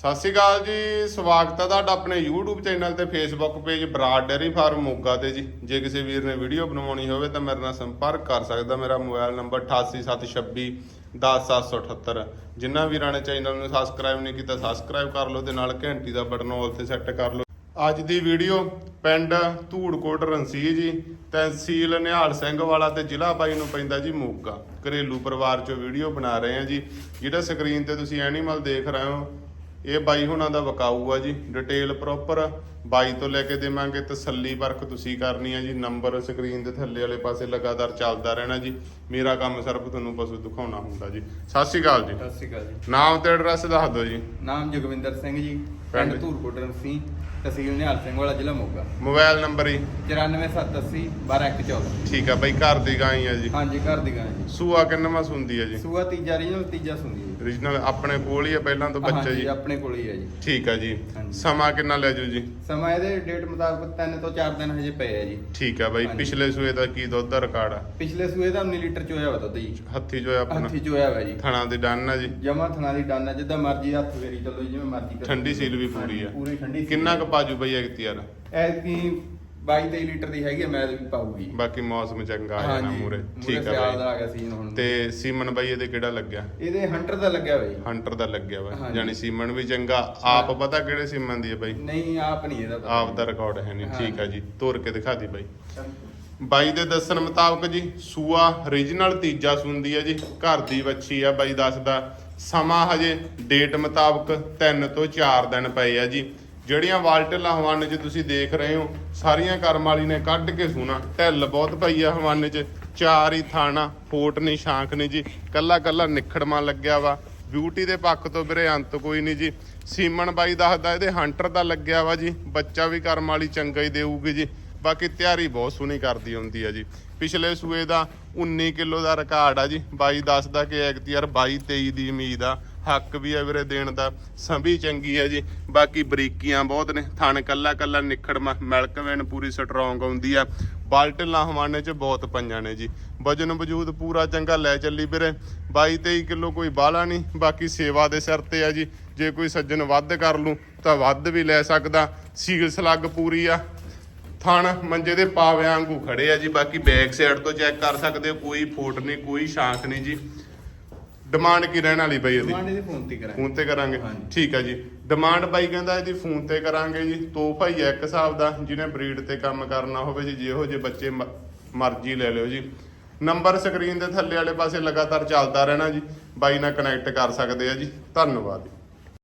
ਸਤਿ ਸ਼੍ਰੀ ਅਕਾਲ ਜੀ, ਸਵਾਗਤ ਹੈ ਤੁਹਾਡਾ ਆਪਣੇ YouTube ਚੈਨਲ ਤੇ Facebook page Brar dairy farm Moga ਤੇ ਜੀ। ਜੇ ਕਿਸੇ ਵੀਰ ਨੇ ਵੀਡੀਓ ਬਣਾਉਣੀ ਹੋਵੇ ਤਾਂ ਮੇਰੇ ਨਾਲ ਸੰਪਰਕ ਕਰ ਸਕਦਾ, ਮੇਰਾ ਮੋਬਾਈਲ ਨੰਬਰ 8876 10778 ਜਿਨ੍ਹਾਂ ਵੀਰਾਂ ਨੇ ਚੈਨਲ ਨੂੰ ਸਬਸਕ੍ਰਾਈਬ ਨਹੀਂ ਕੀਤਾ ਸਬਸਕ੍ਰਾਈਬ ਕਰ ਲਓ ਤੇ ਨਾਲ ਘੰਟੀ ਦਾ ਬਟਨ ਆਲ ਤੇ ਸੈੱਟ ਕਰ ਲਓ। ਅੱਜ ਦੀ ਵੀਡੀਓ ਪਿੰਡ ਧੂੜਕੋਟ ਰਣਸੀ ਜੀ, ਤਹਿਸੀਲ ਨਿਹਾਲ ਸਿੰਘ ਵਾਲਾ ਤੇ ਜ਼ਿਲ੍ਹਾ ਬਾਈ ਨੂੰ ਪੈਂਦਾ ਜੀ ਮੋਗਾ। ਘਰੇਲੂ ਪਰਿਵਾਰ ਚੋਂ ਵੀਡੀਓ ਬਣਾ ਰਹੇ ਹਾਂ ਜੀ। ਜਿਹੜਾ ਸਕਰੀਨ ਤੇ ਤੁਸੀਂ ਐਨੀਮਲ ਦੇਖ ਰਹੇ ਹੋ ਇਹ ਬਾਈ ਹੁਣਾਂ ਦਾ ਵਕਾਊ ਆ ਜੀ ਡਿਟੇਲ ਪ੍ਰੋਪਰ ਬਾਈ ਤੋਂ ਲੈ ਕੇ ਦੇਵਾਂਗੇ ਤਸੱਲੀ ਪਰਖ ਤੁਸੀਂ ਕਰਨੀ ਆ ਜੀ ਨੰਬਰ ਸਕਰੀਨ ਦੇ ਥੱਲੇ ਵਾਲੇ ਪਾਸੇ ਲਗਾਤਾਰ ਚੱਲਦਾ ਰਹਿਣਾ ਜੀ। ਮੇਰਾ ਕੰਮ ਸਿਰਫ ਤੁਹਾਨੂੰ ਪਸ਼ੂ ਦਿਖਾਉਣਾ ਹੁੰਦਾ ਜੀ। ਸਤਿ ਸ਼੍ਰੀ ਅਕਾਲ ਜੀ। ਸਤਿ ਸ਼੍ਰੀ ਅਕਾਲ ਜੀ। ਨਾਮ ਤੇ ਐਡਰੈਸ ਦੱਸ ਦਿਓ ਜੀ। ਨਾਮ ਜਗਵਿੰਦਰ ਸਿੰਘ ਜੀ ਪਿੰਡ? ਪਿੰਡ ਧੂਰਕੋਟ ਰੰਸੀ ਤਹਿਸੀਲ ਨਿਹਾਲ ਸਿੰਘ ਵਾਲਾ ਜ਼ਿਲ੍ਹਾ ਮੋਗਾ। ਮੋਬਾਈਲ ਨੰਬਰ ਹੀ 94780 12114 ਠੀਕ ਆ ਬਾਈ ਘਰ ਦੀ ਗਾਂ ਹੀ ਆ ਜੀ। ਹਾਂਜੀ ਘਰ ਦੀ ਗਾਂ ਹੈ ਜੀ। ਸੂਆ ਕਿੰਨਵਾਂ ਸੁੰਦੀ ਆ ਜੀ? ਸੂਆ ਤੀਜਾ ਰੀਜਨਲ ਤੀਜਾ ਸੁੰਦੀ ਹੈ ਜੀ। ਰੀਜਨਲ ਆਪਣੇ ਕੋਲ ਹੀ ਆ ਪਹਿਲਾਂ ਤੋਂ ਬੱਚਾ ਹਾਂਜੀ, ਜੀ। ਆਪਣੇ ਕੋਲ ਹੀ ਹੈ ਜੀ। ਠੀਕ ਆ ਜੀ। ਸਮਾਂ ਕਿੰਨਾ ਲੈ ਜੂ ਜੀ? ਸਮਾਂ ਇਹਦੇ ਡੇਟ ਮੁਤਾਬਕ 3 ਤੋਂ 4 ਦਿਨ ਹਜੇ ਪਏ ਆ ਜੀ ਠੀਕ ਆ ਬਾਈ ਹਾਂਜੀ। ਪਿਛਲੇ ਸੂਏ ਦਾ ਕੀ ਦੁੱਧ ਦਾ ਰਿਕਾਰਡ ਆ ਪਿਛਲੇ ਸੂਏ ਦਾ 19 ਲੀਟਰ ਚੋਇਆ ਵਾ ਦੁੱਧ ਜੀ ਹੱਥੀ ਜੋ ਆਪਣਾ ਹੱਥੀ ਚੋਇਆ ਵਾ ਜੀ ਥਣਾ ਦੇ ਡੰਨ ਆ ਜੀ ਜਮਾ ਥਣਾ ਦੀ ਡਾਨਾ ਜਿੱਦਾਂ ਮਰਜ਼ੀ ਹੱਥ ਫੇਰੀ ਚੱਲੋ ਜੀ, ਜਿਵੇਂ ਮਰਜ਼ੀ ਕਰੋ। ਠੰਡੀ ਸੀਲ ਵੀ ਪੂਰੀ ਹਾਂਜੀ, ਆ। ਪੂਰੀ ਠੰਡੀ ਸੀਲ ਕਿੰਨਾ ਕੁ। ਪਾਜੂ ਬਈ ਐਕਤੀਆਰ ਐਤਕੀ 22 23 ਲੀਟਰ ਦੀ ਹੈਗੀ ਆ ਮੈਲ ਵੀ ਪਾਊਗੀ। ਬਾਕੀ ਮੌਸਮ ਚੰਗਾ ਆ ਜਾਣਾ ਮੂਰੇ ਠੀਕ ਆ ਸਿਆਲ ਦਾ ਬਾਈ ਆ ਗਿਆ ਸੀਜ਼ਨ ਹੁਣ। ਤੇ ਸੀਮਨ ਬਾਈ ਇਹਦੇ ਕਿਹੜਾ ਲੱਗਿਆ? ਇਹਦੇ ਹੰਟਰ ਦਾ ਲੱਗਿਆ ਜੀ ਹੰਟਰ ਦਾ ਲੱਗਿਆ ਵਾ। ਹਾਂਜੀ। ਯਾਨੀ ਸੀਮਨ ਵੀ ਚੰਗਾ। ਆਪ ਪਤਾ ਕਿਹੜੇ ਸੀਮਨ ਦੀ ਹੈ ਬਾਈ? ਨਹੀਂ ਆਪ ਨਹੀਂ ਇਹਦਾ ਪਤਾ। ਆਪ ਦਾ ਰਿਕਾਰਡ ਹੈ ਨਹੀਂ। ਠੀਕ ਆ। ਜੀ। ਤੋਰ ਕੇ ਦਿਖਾ ਦੀ ਬਾਈ। ਬਾਈ ਦੇ ਦੱਸਣ ਮੁਤਾਬਕ ਜੀ ਸੂਆ ਰੀਜਨਲ ਤੀਜਾ ਸੁੰਦੀ ਹੈ ਜੀ। ਘਰ ਦੀ ਵੱਛੀ ਆ ਬਾਈ ਦੱਸਦਾ। ਸਮਾਂ ਹਜੇ ਡੇਟ ਮੁਤਾਬਕ 3 ਤੋਂ 4 ਦਿਨ ਪਏ ਆ ਜੀ। ਜਿਹੜੀਆਂ ਵਾਲਟਲਾਂ ਹਵਾਨੇ 'ਚ ਤੁਸੀਂ ਦੇਖ ਰਹੇ ਹੋ, ਸਾਰੀਆਂ ਕਰਮ ਵਾਲੀ ਨੇ ਕੱਢ ਕੇ ਸੂਣਾ। ਢਿੱਲ ਬਹੁਤ ਪਈ ਆ ਹਵਾਨੇ 'ਚ। ਚਾਰ ਹੀ ਥਾਣਾ, ਫੋਟ ਨਹੀਂ ਸ਼ਾਂਖ ਨਹੀਂ ਜੀ। ਕੱਲਾ ਕੱਲਾ ਨਿਖੜਮਾ ਲੱਗਿਆ ਵਾ। ਬਿਊਟੀ ਦੇ ਪੱਖ ਤੋਂ ਵੀਰੇ ਅੰਤ ਕੋਈ ਨਹੀਂ ਜੀ। ਸੀਮਨ ਬਾਈ ਦੱਸਦਾ ਇਹਦੇ ਹੰਟਰ ਦਾ ਲੱਗਿਆ ਵਾ ਜੀ। ਬੱਚਾ ਵੀ ਕਰਮ ਵਾਲੀ ਚੰਗਾ ਹੀ ਦੇਊਗੀ ਜੀ। ਬਾਕੀ ਤਿਆਰੀ ਬਹੁਤ ਸੋਹਣੀ ਕਰਦੀ ਹੁੰਦੀ ਆ ਜੀ। ਪਿਛਲੇ ਸੂਏ ਦਾ 19 ਕਿਲੋ ਦਾ ਰਿਕਾਰਡ ਆ ਜੀ। ਬਾਈ ਦੱਸਦਾ ਕਿ ਐਕਤੀਆਰ 22 23 ਦੀ ਉਮੀਦ ਆ। ਹੱਕ ਵੀ ਆ ਵੀਰੇ ਦੇਣ ਦਾ, ਸੰਭੀ ਚੰਗੀ ਆ ਜੀ। ਬਾਕੀ ਬਰੀਕੀਆਂ ਬਹੁਤ ਨੇ, ਥਣ ਕੱਲਾ ਕੱਲਾ ਨਿਖੜ ਮਿਲਕ ਵੈਨ ਪੂਰੀ ਸਟਰੋਂਗ ਆਉਂਦੀ ਆ। ਬਾਲਟਲਾਂ ਹਵਾਨੇ ਚ ਬਹੁਤ ਪੰਜਾਂ ਨੇ ਜੀ। ਵਜਨ ਵਜੂਦ ਪੂਰਾ ਚੰਗਾ ਲੈ ਚੱਲੀ ਵੀਰੇ। 22 23 ਕਿਲੋ ਕੋਈ ਬਾਹਲਾ ਨਹੀਂ, ਬਾਕੀ ਸੇਵਾ ਦੇ ਸਿਰ ਤੇ ਆ ਜੀ। ਜੇ ਕੋਈ ਸੱਜਣ ਵੱਧ ਕਰ ਲੂ, ਤਾਂ ਵੱਧ ਵੀ ਲੈ ਸਕਦਾ। ਸੀਲ ਸਲੱਗ ਪੂਰੀ ਆ। ਥਣ ਮੰਜੇ ਦੇ ਪਾਵਿਆਂ ਵਾਂਗੂ ਖੜੇ ਆ ਜੀ। ਬਾਕੀ ਬੈਕ ਸਾਈਡ ਤੋਂ ਚੈੱਕ ਕਰ ਸਕਦੇ ਹੋ, ਕੋਈ ਫੋਟ ਨਹੀਂ, ਕੋਈ ਸ਼ਾਂਖ ਨਹੀਂ ਜੀ। ਡਿਮਾਂਡ ਕੀ ਰਹਿਣ ਵਾਲੀ ਬਈ ਇਹਦੀ? ਡਿਮਾਂਡ ਇਹਦੀ ਫੋਨ ਤੇ ਕਰਾਂਗੇ। ਫੋਨ ਤੇ ਕਰਾਂਗੇ। ਠੀਕ ਆ ਜੀ। ਡਿਮਾਂਡ ਬਾਈ ਕਹਿੰਦਾ ਇਹਦੀ ਫੋਨ ਤੇ ਕਰਾਂਗੇ ਜੀ। ਤੋਹਫਾ ਹੀ ਆ ਇੱਕ ਹਿਸਾਬ ਦਾ ਜਿਹਨੇ ਬਰੀਡ ਤੇ ਕੰਮ ਕਰਨਾ ਹੋਵੇ ਜੀ ਜਿਹੋ ਜਿਹੇ ਬੱਚੇ ਮਰਜ਼ੀ ਲੈ ਲਿਓ ਜੀ। ਨੰਬਰ ਸਕਰੀਨ ਦੇ ਥੱਲੇ ਵਾਲੇ ਪਾਸੇ ਲਗਾਤਾਰ ਚੱਲਦਾ ਰਹਿਣਾ ਜੀ। ਬਾਈ ਨਾਲ ਕਨੈਕਟ ਕਰ ਸਕਦੇ ਆ ਜੀ। ਧੰਨਵਾਦ